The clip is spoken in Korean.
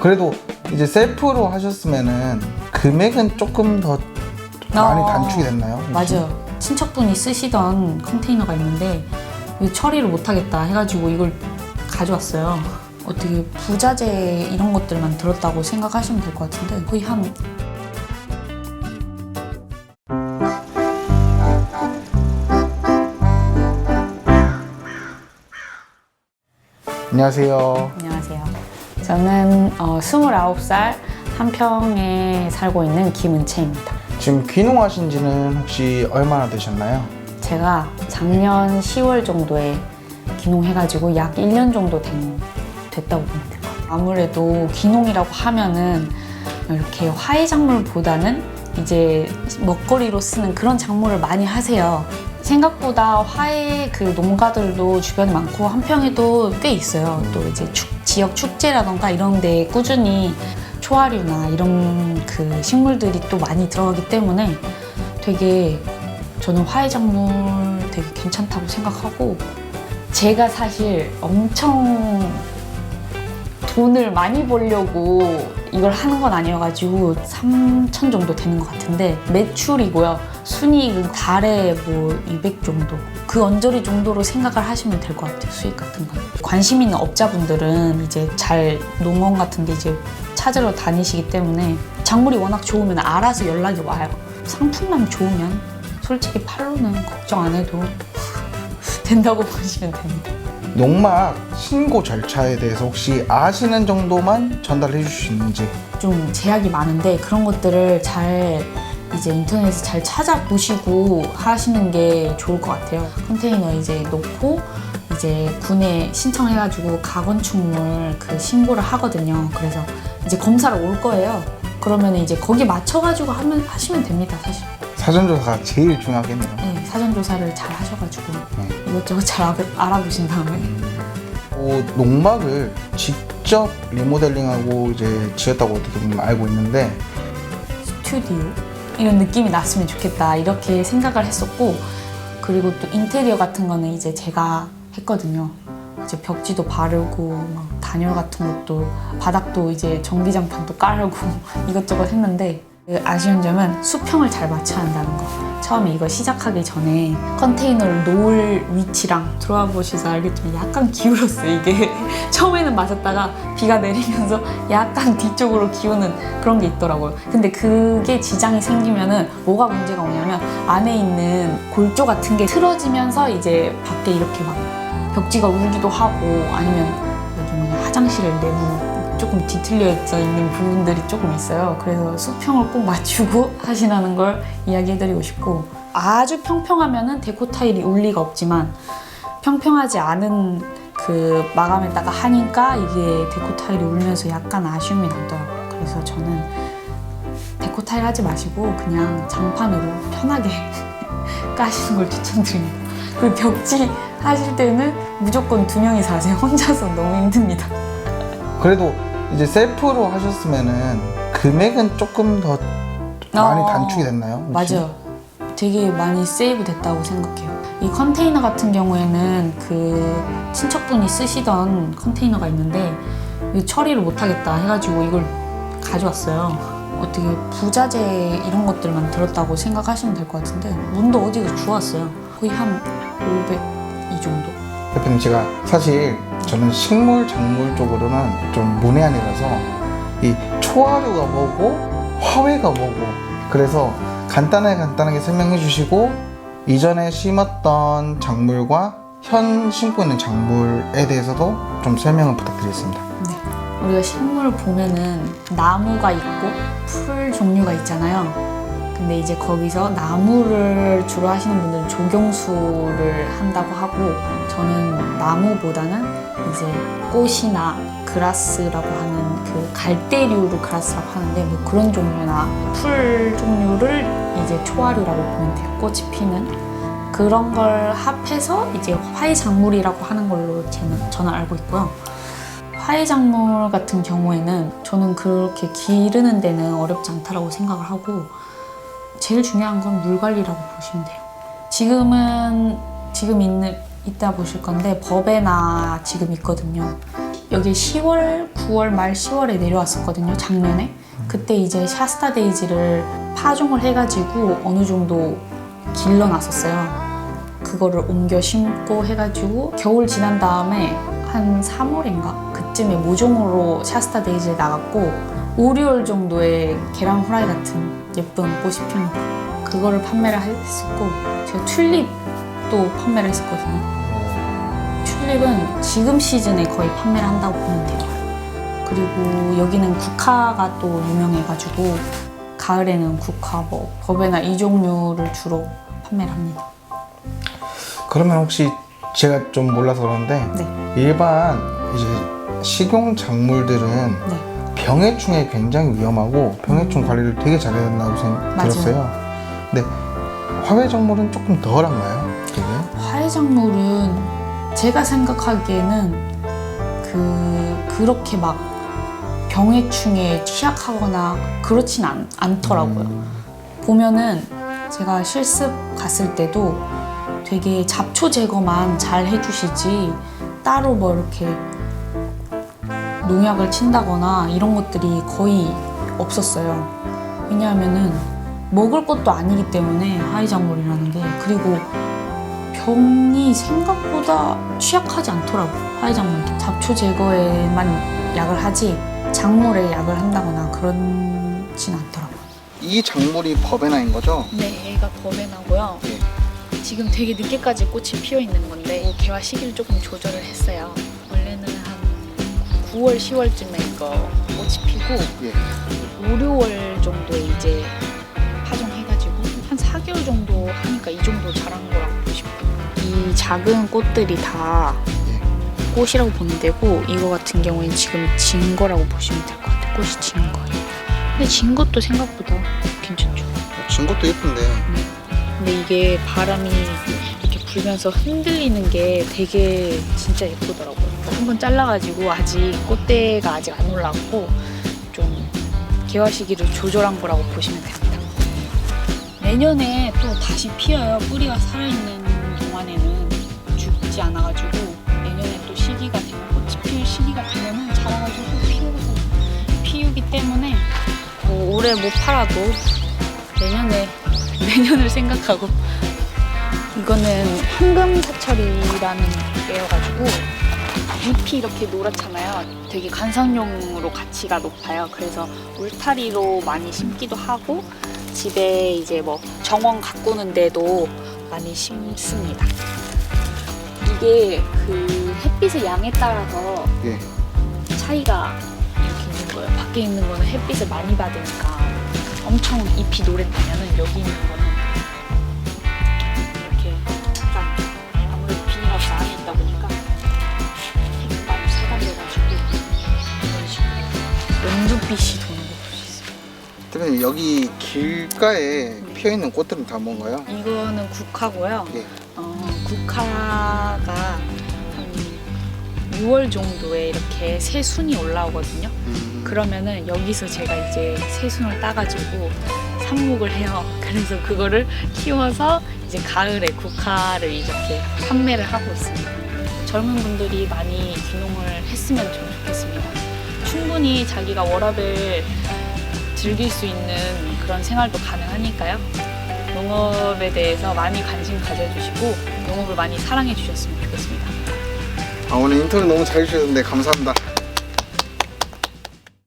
그래도 이제 셀프로 하셨으면은 금액은 조금 더 많이 어, 단축이 됐나요? 맞아요. 친척분이 쓰시던 컨테이너가 있는데 이거 처리를 못하겠다 해가지고 이걸 가져왔어요. 어떻게 부자재 이런 것들만 들었다고 생각하시면 될 것 같은데 거의 한 안녕하세요. 안녕하세요. 저는 어, 29살 한평에 살고 있는 김은채입니다. 지금 귀농하신 지는 혹시 얼마나 되셨나요? 제가 작년 10월 정도에 귀농해가지고 약 1년 정도 된, 됐다고 같아요. 아무래도 귀농이라고 하면은 이렇게 화훼작물보다는 이제 먹거리로 쓰는 그런 작물을 많이 하세요. 생각보다 화훼 그 농가들도 주변에 많고 한평에도 꽤 있어요. 또 이제 축- 지역 축제라던가 이런 데 꾸준히 초화류나 이런 그 식물들이 또 많이 들어가기 때문에 되게 저는 화훼 작물 되게 괜찮다고 생각하고 제가 사실 엄청 돈을 많이 벌려고 이걸 하는 건 아니어가지고 3천 정도 되는 것 같은데 매출이고요. 순이익은 달에 뭐 200 정도. 그 언저리 정도로 생각을 하시면 될 것 같아요. 수익 같은 건. 관심 있는 업자분들은 이제 잘 농원 같은 데 이제 찾으러 다니시기 때문에 작물이 워낙 좋으면 알아서 연락이 와요. 상품만 좋으면 솔직히 팔로는 걱정 안 해도 된다고 보시면 됩니다. 농막 신고 절차에 대해서 혹시 아시는 정도만 전달해 주실 수 있는지 좀 제약이 많은데 그런 것들을 잘 이제 인터넷에서 잘 찾아보시고 하시는 게 좋을 것 같아요. 컨테이너 이제 놓고 이제 군에 신청해가지고 가건축물 그 신고를 하거든요. 그래서 이제 검사를 올 거예요. 그러면 이제 거기 맞춰가지고 하면 하시면 됩니다, 사실. 사전조사가 제일 중요하겠네요. 네, 사전 조사를 잘 하셔가지고 네. 이것저것 잘 알아- 알아 보신 다음에 어, 농막을 직접 리모델링하고 이제 지었다고 어떻게 보면 알고 있는데 스튜디오 이런 느낌이 났으면 좋겠다 이렇게 생각을 했었고 그리고 또 인테리어 같은 거는 이제 제가 했거든요. 이제 벽지도 바르고 막 단열 같은 것도 바닥도 이제 전기장판도 깔고 이것저것 했는데 그 아쉬운 점은 수평을 잘 맞춰야 한다는 거. 처음에 이거 시작하기 전에 컨테이너를 놓을 위치랑 들어와 보셔서 알겠지만 약간 기울었어요 이게 처음에는 맞았다가 비가 내리면서 약간 뒤쪽으로 기우는 그런 게 있더라고요. 근데 그게 지장이 생기면은 뭐가 문제가 오냐면 안에 있는 골조 같은 게 틀어지면서 이제 밖에 이렇게 막 벽지가 울기도 하고 아니면 뭐냐 화장실 내부 조금 뒤틀려져 있는 부분들이 조금 있어요. 그래서 수평을 꼭 맞추고 하시라는 걸 이야기해드리고 싶고 아주 평평하면은 데코 타일이 울 리가 없지만 평평하지 않은 그 마감에다가 하니까 이게 데코 타일이 울면서 약간 아쉬움이 남더라고요. 그래서 저는 데코 타일 하지 마시고 그냥 장판으로 편하게 까시는 걸 추천드립니다. 그리고 벽지 하실 때는 무조건 두 명이서 하세요. 혼자서 너무 힘듭니다. 그래도 이제 셀프로 하셨으면은 금액은 조금 더 많이 어, 단축이 됐나요? 혹시? 맞아요. 되게 많이 세이브 됐다고 생각해요. 이 컨테이너 같은 경우에는 그 친척분이 쓰시던 컨테이너가 있는데 이거 처리를 못하겠다 해가지고 이걸 가져왔어요. 어떻게 부자재 이런 것들만 들었다고 생각하시면 될 것 같은데 문도 어디서 주웠어요. 거의 한 500 이 정도. 대표님 제가 사실 저는 식물 작물 쪽으로는 좀 문외한이라서 이 초화류가 뭐고 화훼가 뭐고 그래서 간단하게 간단하게 설명해 주시고 이전에 심었던 작물과 현 심고 있는 작물에 대해서도 좀 설명을 부탁드리겠습니다. 네. 우리가 식물 보면은 나무가 있고 풀 종류가 있잖아요. 근데 이제 거기서 나무를 주로 하시는 분들은 조경수를 한다고 하고 저는 나무보다는 이제 꽃이나 그라스라고 하는 그 갈대류를 그라스라고 하는데 뭐 그런 종류나 풀 종류를 이제 초화류라고 보면 돼요. 꽃이 피는 그런 걸 합해서 이제 화훼작물이라고 하는 걸로 저는, 저는 알고 있고요. 화훼작물 같은 경우에는 저는 그렇게 기르는 데는 어렵지 않다라고 생각을 하고 제일 중요한 건 물 관리라고 보시면 돼요. 지금은 지금 있는 이따 보실 건데 법에나 지금 있거든요. 여기 10월, 9월 말 10월에 내려왔었거든요. 작년에. 그때 이제 샤스타 데이지를 파종을 해가지고 어느 정도 길러놨었어요. 그거를 옮겨 심고 해가지고 겨울 지난 다음에 한 3월인가 그쯤에 모종으로 샤스타 데이지에 나갔고 5, 6월 정도에 계란 후라이 같은 예쁜 꽃이 피는 거 그거를 판매를 했었고 제가 튤립도 판매를 했었거든요. 튤립은 지금 시즌에 거의 판매를 한다고 보면 돼요. 그리고 여기는 국화가 또 유명해가지고 가을에는 국화, 뭐 버베나 이 종류를 주로 판매를 합니다. 그러면 혹시 제가 좀 몰라서 그러는데 네, 일반 이제 식용 작물들은 네. 병해충에 굉장히 위험하고 병해충 관리를 되게 잘해야 된다고 생- 맞아요. 들었어요. 근데 화훼 작물은 조금 덜한가요? 되게? 화훼작물은 제가 생각하기에는 그 그렇게 막 병해충에 취약하거나 그렇진 않, 않더라고요. 음, 보면은 제가 실습 갔을 때도 되게 잡초 제거만 잘 해주시지 따로 뭐 이렇게 농약을 친다거나 이런 것들이 거의 없었어요. 왜냐하면은 먹을 것도 아니기 때문에 하이작물이라는 게 그리고 병이 생각보다 취약하지 않더라고요. 하이작물도 잡초 제거에만 약을 하지 작물에 약을 한다거나 그렇진 않더라고요. 이 작물이 버베나인 거죠? 네, 얘가 버베나고요. 예. 지금 되게 늦게까지 꽃이 피어 있는 건데 개화 시기를 조금 조절을 했어요. 원래는 한 9월, 10월쯤에 이거 꽃이 피고 예. 5, 6월 정도에 이제 파종해가지고 한 4개월 정도 하니까 이 정도 자란 거라고 보시면 돼요. 이 작은 꽃들이 다 예. 꽃이라고 보면 되고 이거 같은 경우에는 지금 진 거라고 보시면 될 것 같아요. 꽃이 진 거예요. 근데 진 것도 생각보다 괜찮죠. 진 것도 예쁜데. 근데 이게 바람이 이렇게 불면서 흔들리는 게 되게 진짜 예쁘더라고요. 한 번 잘라가지고 아직 꽃대가 아직 안 올랐고 좀 개화 시기를 조절한 거라고 보시면 됩니다. 내년에 또 다시 피어요. 뿌리가 살아있는 동안에는 죽지 않아가지고 내년에 또 시기가 되면 꽃이 피울 시기가 되면은 자라가지고 또 피우고 피우기 때문에 뭐 올해 못 팔아도 내년에 내년을 생각하고 이거는 황금 사철이라는 게여가지고 잎이 이렇게 노랗잖아요. 되게 관상용으로 가치가 높아요. 그래서 울타리로 많이 심기도 하고 집에 이제 뭐 정원 가꾸는데도 많이 심습니다. 이게 그 햇빛의 양에 따라서 예. 차이가 이렇게 있는 거예요. 밖에 있는 거는 햇빛을 많이 받으니까 엄청 잎이 노랬다면은 여기 있는 거는 연두빛이 도는 거 볼 수 있어요. 대표님 여기 길가에 피어 있는 꽃들은 다 뭔가요? 이거는 국화고요. 예. 어, 국화가 한 6월 정도에 이렇게 새 순이 올라오거든요. 음, 그러면은 여기서 제가 이제 새순을 따가지고 삽목을 해요. 그래서 그거를 키워서 이제 가을에 국화를 이렇게 판매를 하고 있습니다. 젊은 분들이 많이 귀농을 했으면 좀 좋겠습니다. 충분히 자기가 워라벨 즐길 수 있는 그런 생활도 가능하니까요. 농업에 대해서 많이 관심 가져주시고 농업을 많이 사랑해 주셨으면 좋겠습니다. 아 오늘 인터뷰 너무 잘 해주셨는데 감사합니다.